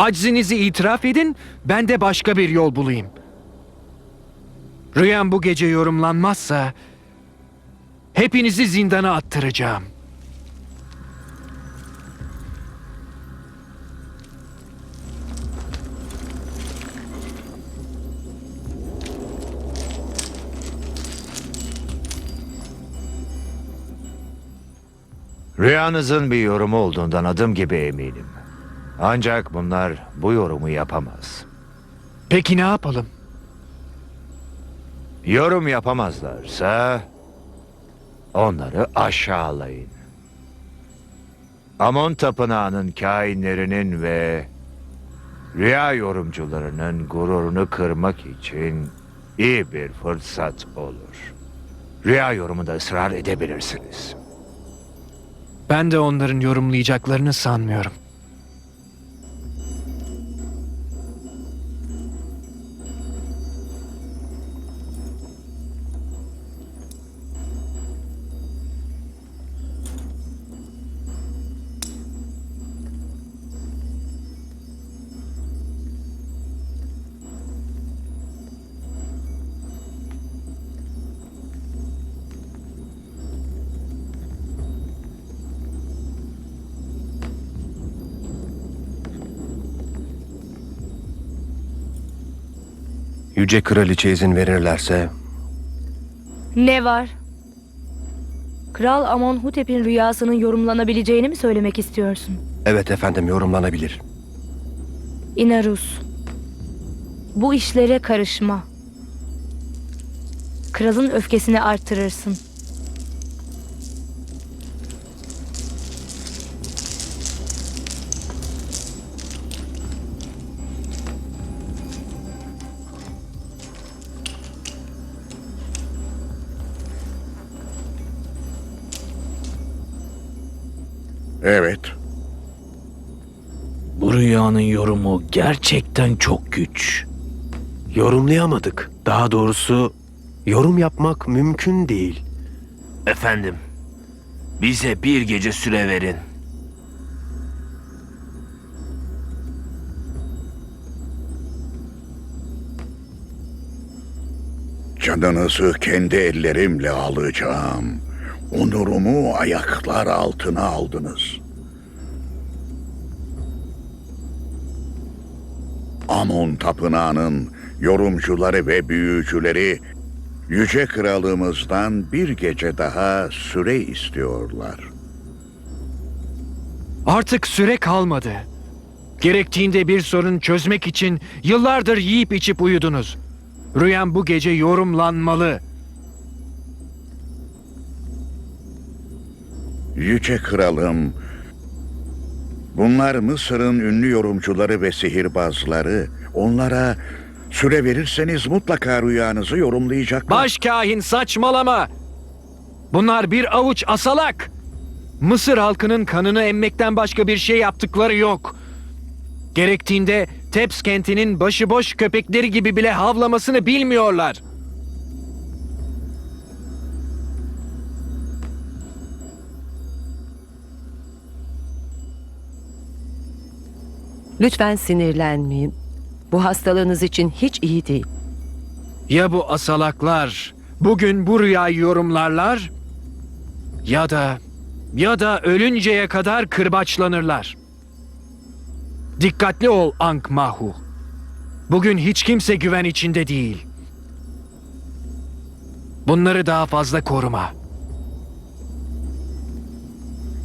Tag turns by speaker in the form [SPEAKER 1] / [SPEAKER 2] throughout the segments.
[SPEAKER 1] Aczinizi itiraf edin, ben de başka bir yol bulayım. Rüyam bu gece yorumlanmazsa hepinizi zindana attıracağım.
[SPEAKER 2] Rüyanızın bir yorumu olduğundan adım gibi eminim. Ancak bunlar bu yorumu yapamaz.
[SPEAKER 1] Peki ne yapalım?
[SPEAKER 2] Yorum yapamazlarsa onları aşağılayın. Amon Tapınağı'nın kainlerinin ve rüya yorumcularının gururunu kırmak için iyi bir fırsat olur. Rüya yorumunda ısrar edebilirsiniz.
[SPEAKER 1] Ben de onların yorumlayacaklarını sanmıyorum.
[SPEAKER 3] Yüce Kraliçe izin verirlerse
[SPEAKER 4] Ne var? Kral Amonhotep'in rüyasının yorumlanabileceğini mi söylemek istiyorsun?
[SPEAKER 3] evet efendim yorumlanabilir.
[SPEAKER 4] Inarus. Bu işlere karışma. Kralın öfkesini artırırsın.
[SPEAKER 5] Evet.
[SPEAKER 6] Bu rüyanın yorumu gerçekten çok güç.
[SPEAKER 3] Yorumlayamadık. Daha doğrusu yorum yapmak mümkün değil.
[SPEAKER 6] Efendim, bize bir gece süre verin.
[SPEAKER 5] Canınızı kendi ellerimle alacağım. Onurumu ayaklar altına aldınız. Amon Tapınağı'nın yorumcuları ve büyücüleri Yüce Kralımızdan bir gece daha süre istiyorlar.
[SPEAKER 1] Artık süre kalmadı. Gerektiğinde bir sorun çözmek için yıllardır yiyip içip uyudunuz. Rüyam bu gece yorumlanmalı.
[SPEAKER 5] Yüce Kralım, bunlar Mısır'ın ünlü yorumcuları ve sihirbazları. Onlara süre verirseniz mutlaka rüyanızı yorumlayacaklar.
[SPEAKER 1] Başkahin saçmalama. Bunlar bir avuç asalak. Mısır halkının kanını emmekten başka bir şey yaptıkları yok. Gerektiğinde Teps kentinin başıboş köpekleri gibi bile havlamasını bilmiyorlar.
[SPEAKER 7] Lütfen sinirlenmeyin. Bu hastalığınız için hiç iyi değil.
[SPEAKER 1] Ya bu asalaklar bugün bu rüyayı yorumlarlar ya da ya da ölünceye kadar kırbaçlanırlar. Dikkatli ol Ankh Mahu. Bugün hiç kimse güven içinde değil. Bunları daha fazla koruma.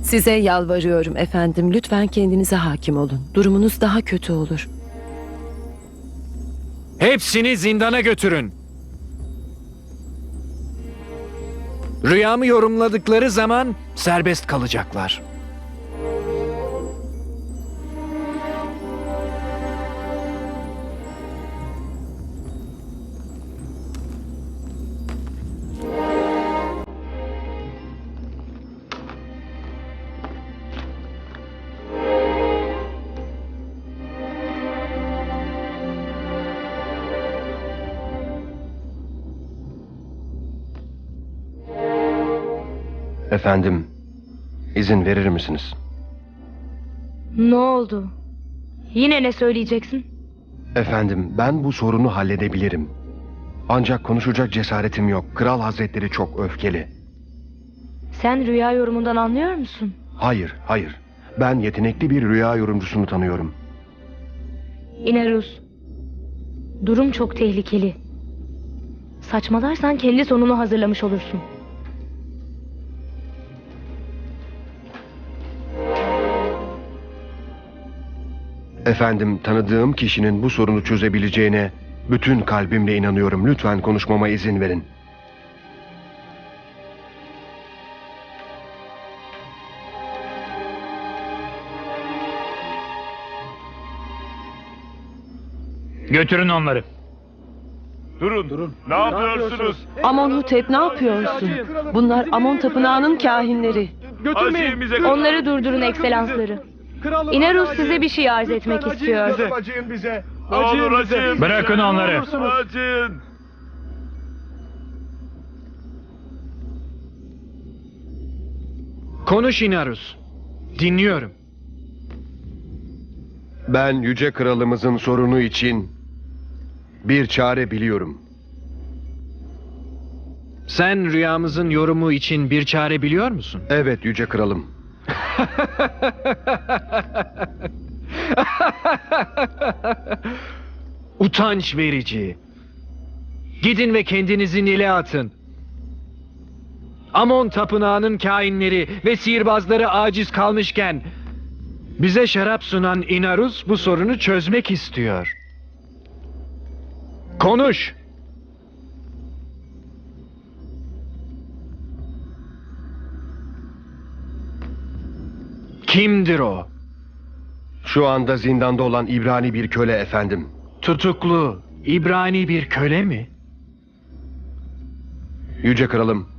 [SPEAKER 7] Size yalvarıyorum efendim. Lütfen kendinize hakim olun. Durumunuz daha kötü olur.
[SPEAKER 1] Hepsini zindana götürün. Rüyamı yorumladıkları zaman serbest kalacaklar.
[SPEAKER 3] Efendim izin verir misiniz?
[SPEAKER 4] Ne oldu? Yine ne söyleyeceksin?
[SPEAKER 3] Efendim, ben bu sorunu halledebilirim. Ancak konuşacak cesaretim yok. Kral Hazretleri çok öfkeli.
[SPEAKER 4] Sen rüya yorumundan anlıyor musun?
[SPEAKER 3] Hayır, hayır. Ben yetenekli bir rüya yorumcusunu tanıyorum.
[SPEAKER 4] Inerus. Durum çok tehlikeli. Saçmalarsan kendi sonunu hazırlamış olursun.
[SPEAKER 3] Efendim, tanıdığım kişinin bu sorunu çözebileceğine bütün kalbimle inanıyorum. Lütfen konuşmama izin verin.
[SPEAKER 1] Götürün onları.
[SPEAKER 6] Durun, durun. Ne yapıyorsunuz?
[SPEAKER 7] Amonhotep ne yapıyorsun? Bunlar Amon Tapınağı'nın kahinleri.
[SPEAKER 6] Acemize
[SPEAKER 4] Onları durdurun ekselansları. Inerus size bir şey arz etmek istiyor.
[SPEAKER 6] Ne olur acıyın.
[SPEAKER 1] Bırakın onları.
[SPEAKER 6] Acıyın.
[SPEAKER 1] Konuş Inarus. Dinliyorum.
[SPEAKER 3] Ben Yüce Kralımızın sorunu için bir çare biliyorum.
[SPEAKER 1] Sen rüyamızın yorumu için bir çare biliyor musun?
[SPEAKER 3] Evet Yüce Kralım.
[SPEAKER 1] Utanç verici. Gidin ve kendinizi Nil'e atın. Amon tapınağının kainleri ve sihirbazları aciz kalmışken bize şarap sunan Inarus bu sorunu çözmek istiyor. Konuş. Kimdir o?
[SPEAKER 3] Şu anda zindanda olan İbrani bir köle efendim.
[SPEAKER 1] Tutuklu, İbrani bir köle mi?
[SPEAKER 3] Yüce Kralım.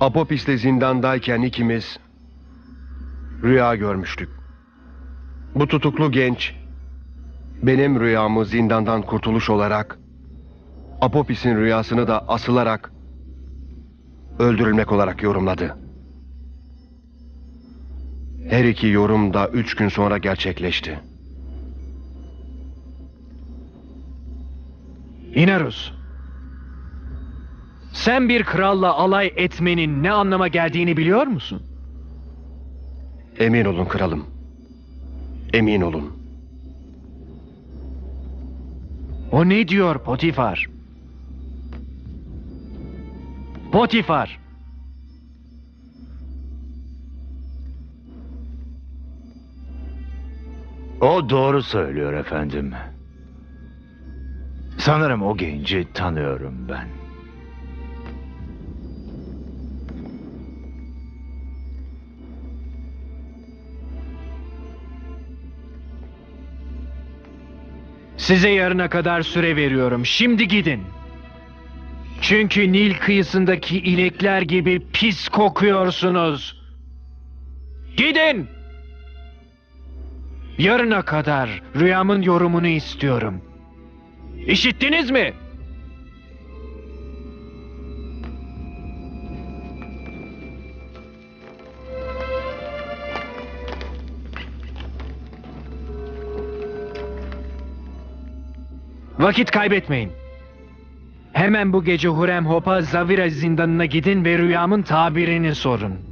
[SPEAKER 3] Apopis'te zindandayken ikimiz rüya görmüştük. Bu tutuklu genç benim rüyamı zindandan kurtuluş olarak Apopis'in rüyasını da asılarak öldürülmek olarak yorumladı. Her iki yorum da üç gün sonra gerçekleşti.
[SPEAKER 1] Inarus. Sen bir kralla alay etmenin ne anlama geldiğini biliyor musun?
[SPEAKER 3] Emin olun kralım. Emin olun.
[SPEAKER 1] O ne diyor Potifar? Potifar.
[SPEAKER 2] O doğru söylüyor efendim. Sanırım o genci tanıyorum ben.
[SPEAKER 1] Size yarına kadar süre veriyorum. Şimdi gidin. Çünkü Nil kıyısındaki inekler gibi pis kokuyorsunuz. Gidin. Yarına kadar rüyamın yorumunu istiyorum. İşittiniz mi? Vakit kaybetmeyin. Hemen bu gece Hurem Hop'a Zavira zindanına gidin ve rüyamın tabirini sorun.